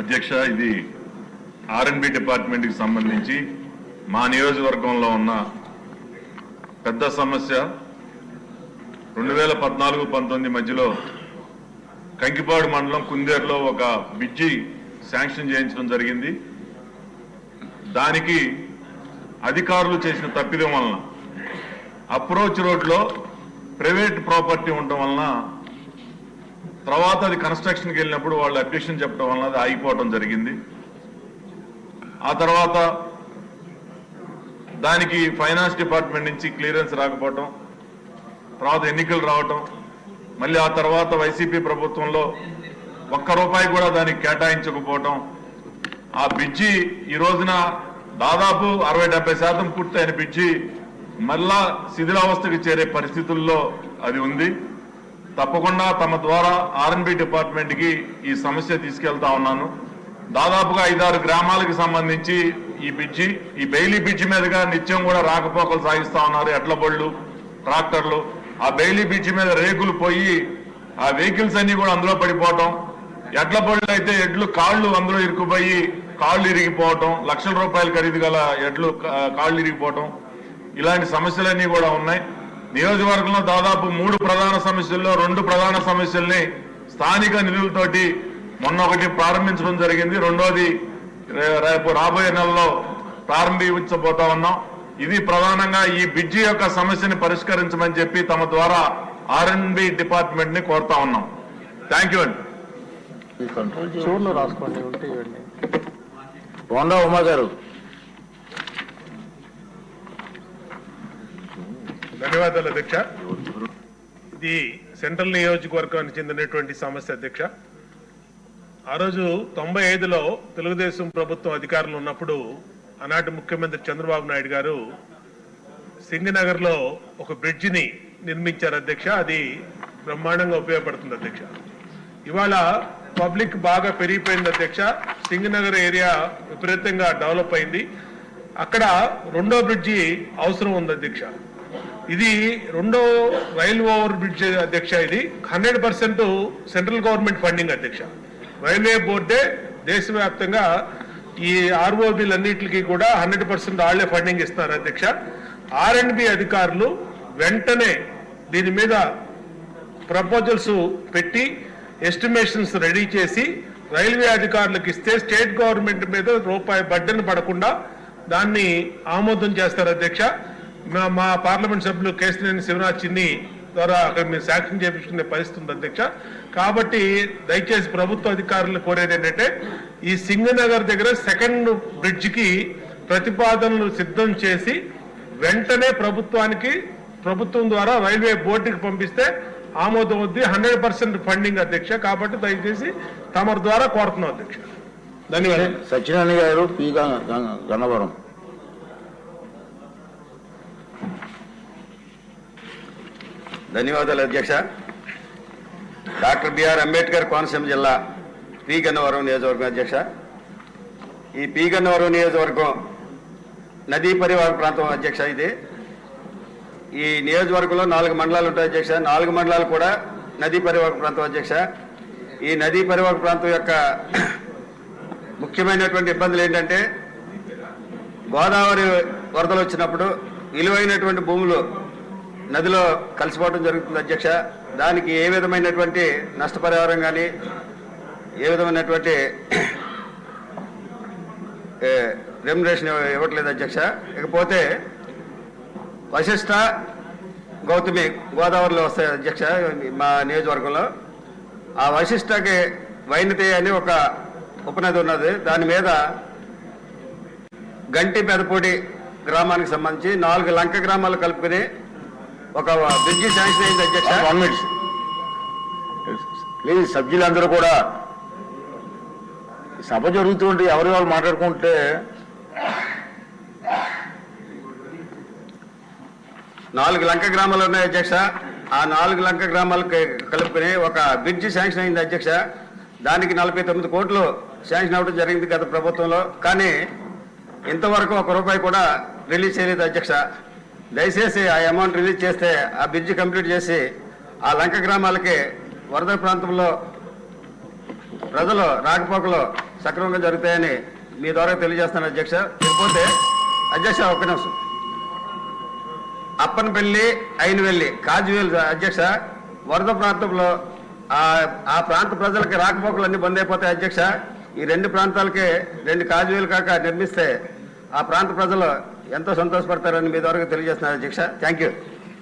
అధ్యక్ష ఇది ఆర్ఎన్బి డిపార్ట్మెంట్కి సంబంధించి మా నియోజకవర్గంలో ఉన్న పెద్ద సమస్య. రెండు వేల పద్నాలుగు పంతొమ్మిది మధ్యలో కంకిపాడు మండలం కుందేరులో ఒక బ్రిడ్జి శాంక్షన్ చేయించడం జరిగింది. దానికి అధికారులు చేసిన తప్పిదం వలన అప్రోచ్ రోడ్లో ప్రైవేట్ ప్రాపర్టీ ఉండటం వలన తర్వాత అది కన్స్ట్రక్షన్కి వెళ్ళినప్పుడు వాళ్ళు అబ్జెక్షన్ చెప్పడం వల్ల అది ఆగిపోవటం జరిగింది. ఆ తర్వాత దానికి ఫైనాన్స్ డిపార్ట్మెంట్ నుంచి క్లియరెన్స్ రాకపోవటం తర్వాత ఎన్నికలు రావటం మళ్ళీ ఆ తర్వాత వైసీపీ ప్రభుత్వంలో ఒక్క రూపాయి కూడా దానికి కేటాయించకపోవటం ఆ బ్రిడ్జి ఈ రోజున దాదాపు అరవై డెబ్బై శాతం పూర్తయిన బ్రిడ్జి మళ్ళా శిథిలావస్థకు చేరే పరిస్థితుల్లో అది ఉంది. తప్పకుండా తమ ద్వారా ఆర్ఎన్బి డిపార్ట్మెంట్కి ఈ సమస్య తీసుకెళ్తా ఉన్నాను. దాదాపుగా ఐదారు గ్రామాలకు సంబంధించి ఈ బ్రిడ్జి ఈ బెయిలీ బ్రిడ్జి మీదుగా నిత్యం కూడా రాకపోకలు సాగిస్తా ఉన్నారు. ఎడ్ల బళ్ళు ట్రాక్టర్లు. ఆ బెయిలీ బ్రిడ్జి మీద రేకులు పోయి ఆ వెహికల్స్ అన్ని కూడా అందులో పడిపోవటం. ఎడ్ల బళ్ళు అయితే ఎడ్లు కాళ్ళు అందులో ఇరుక్కుపోయి కాళ్ళు ఇరిగిపోవటం. లక్షల రూపాయలు ఖరీదు గల ఎడ్లు కాళ్ళు ఇరిగిపోవటం. ఇలాంటి సమస్యలన్నీ కూడా ఉన్నాయి. నియోజకవర్గంలో దాదాపు మూడు ప్రధాన సమస్యల్లో రెండు ప్రధాన సమస్యల్ని స్థానిక నిధులతోటి మొన్న ఒకటి ప్రారంభించడం జరిగింది. రెండోది రేపు రాబోయే నెలలో ప్రారంభించబోతా ఉన్నాం. ఇది ప్రధానంగా ఈ బ్రిడ్జి యొక్క సమస్యని పరిష్కరించమని చెప్పి తమ ద్వారా ఆర్ఎన్బి డిపార్ట్మెంట్ని కోరుతా ఉన్నాం. థ్యాంక్ యూ అండి. ఈ కంట్రోల్ చేయ- చూర్లు రాసుకోండి ఉమా గారు? ధన్యవాదాలు అధ్యక్ష. ఇది సెంట్రల్ నియోజకవర్గానికి చెందినటువంటి సమస్య అధ్యక్ష. ఆ రోజు తొంభై ఐదులో తెలుగుదేశం ప్రభుత్వం అధికారంలో ఉన్నప్పుడు ఆనాటి ముఖ్యమంత్రి చంద్రబాబు నాయుడు గారు సింగనగర్లో ఒక బ్రిడ్జిని నిర్మించారు అధ్యక్ష. అది బ్రహ్మాండంగా ఉపయోగపడుతుంది అధ్యక్ష. ఇవాళ పబ్లిక్ బాగా పెరిగిపోయింది అధ్యక్ష. సింగనగర్ ఏరియా విపరీతంగా డెవలప్ అయింది. అక్కడ రెండో బ్రిడ్జి అవసరం ఉంది అధ్యక్ష. ఇది రెండో రైల్ ఓవర్ బ్రిడ్జ్ అధ్యక్ష ఇది. Hundred percent central government funding అధ్యక్ష. రైల్వే బోర్డే దేశవ్యాప్తంగా ఈ ఆర్ఓబీలన్నిటికీ కూడా హండ్రెడ్ పర్సెంట్ వాళ్ళే ఫండింగ్ ఇస్తున్నారు అధ్యక్ష. ఆర్ అండ్ బి అధికారులు వెంటనే దీని మీద ప్రపోజల్స్ పెట్టి ఎస్టిమేషన్స్ రెడీ చేసి రైల్వే అధికారులకు ఇస్తే స్టేట్ గవర్నమెంట్ మీద రూపాయి బడ్డను పడకుండా దాన్ని ఆమోదం చేస్తారు అధ్యక్ష. మా- పార్లమెంట్ సభ్యులు కేసినేని శివనాథ్ చిన్ని ద్వారా అక్కడ మేము శాంక్షన్ చేపించుకునే పరిస్థితి ఉంది అధ్యక్ష. కాబట్టి దయచేసి ప్రభుత్వ అధికారులను కోరేది ఏంటంటే ఈ సింగనగర్ దగ్గర సెకండ్ బ్రిడ్జికి ప్రతిపాదనలు సిద్ధం చేసి వెంటనే ప్రభుత్వానికి ప్రభుత్వం ద్వారా రైల్వే బోర్డుకి పంపిస్తే ఆమోదం వద్ది. హండ్రెడ్ పర్సెంట్ ఫండింగ్ అధ్యక్ష. కాబట్టి దయచేసి తమరి ద్వారా కోరుతున్నాం అధ్యక్ష. ధన్యవాదాలు. సత్యనారాయణ గారు పి గంగ- గన్నవరం ధన్యవాదాలు అధ్యక్ష. డాక్టర్ బిఆర్ అంబేద్కర్ కోనసీమ జిల్లా పి. గన్నవరం నియోజకవర్గం అధ్యక్ష. ఈ పి. గన్నవరం నియోజకవర్గం నదీ పరివాహక ప్రాంతం అధ్యక్ష ఇది. ఈ నియోజకవర్గంలో నాలుగు మండలాలు ఉంటాయి అధ్యక్ష. నాలుగు మండలాలు కూడా నదీ పరివాహక ప్రాంతం అధ్యక్ష. ఈ నదీ పరివాహక ప్రాంతం యొక్క ముఖ్యమైనటువంటి ఇబ్బందులు ఏంటంటే గోదావరి వరదలు వచ్చినప్పుడు విలువైనటువంటి భూములు నదిలో కలిసిపోవడం జరుగుతుంది అధ్యక్ష. దానికి ఏ విధమైనటువంటి నష్టపరిహారం కానీ ఏ విధమైనటువంటి రెమ్యునరేషన్ ఇవ్వట్లేదు అధ్యక్ష. ఇకపోతే వశిష్ట గౌతమి గోదావరిలో వస్తాయి అధ్యక్ష మా నియోజకవర్గంలో. ఆ వశిష్టకి వైనతి అని ఒక ఉపనది ఉన్నది. దాని మీద గంటి పెదపూడి గ్రామానికి సంబంధించి నాలుగు లంక గ్రామాలు కలుపుకుని ఒక బ్రిడ్జి శాంక్షన్ అయింది అధ్యక్ష వన్ మినిట్ ప్లీజ్ సభ్యులందరూ కూడా సభ జరుగుతుంటే ఎవరి వాళ్ళు మాట్లాడుకుంటే నాలుగు లంక గ్రామాలు ఉన్నాయి అధ్యక్ష. ఆ నాలుగు లంక గ్రామాలకు కలుపుకుని ఒక బ్రిడ్జి శాంక్షన్ అయింది అధ్యక్ష. దానికి నలభై తొమ్మిది కోట్లు శాంక్షన్ అవ్వడం జరిగింది గత ప్రభుత్వంలో. కానీ ఇంతవరకు ఒక రూపాయి కూడా రిలీజ్ చేయలేదు అధ్యక్ష. దయచేసి ఆ అమౌంట్ రిలీజ్ చేస్తే ఆ బ్రిడ్జ్ కంప్లీట్ చేసి ఆ లంక గ్రామాలకి వరద ప్రాంతంలో ప్రజలు రాకపోకలు సక్రమంగా జరుగుతాయని మీ ద్వారా తెలియజేస్తాను అధ్యక్ష. లేకపోతే అధ్యక్ష ఒక్క నిమిషం. అప్పనపల్లి అయినవెల్లి కాజువేలు అధ్యక్ష వరద ప్రాంతంలో ఆ ఆ ప్రాంత ప్రజలకి రాకపోకలు అన్ని బంద్ అయిపోతాయి అధ్యక్ష. ఈ రెండు ప్రాంతాలకి రెండు కాజువేలు కాక నిర్మిస్తే ఆ ప్రాంత ప్రజలు ఎంతో సంతోషపడతారని మీ ద్వారా తెలియజేస్తున్నారు అధ్యక్ష థ్యాంక్ యూ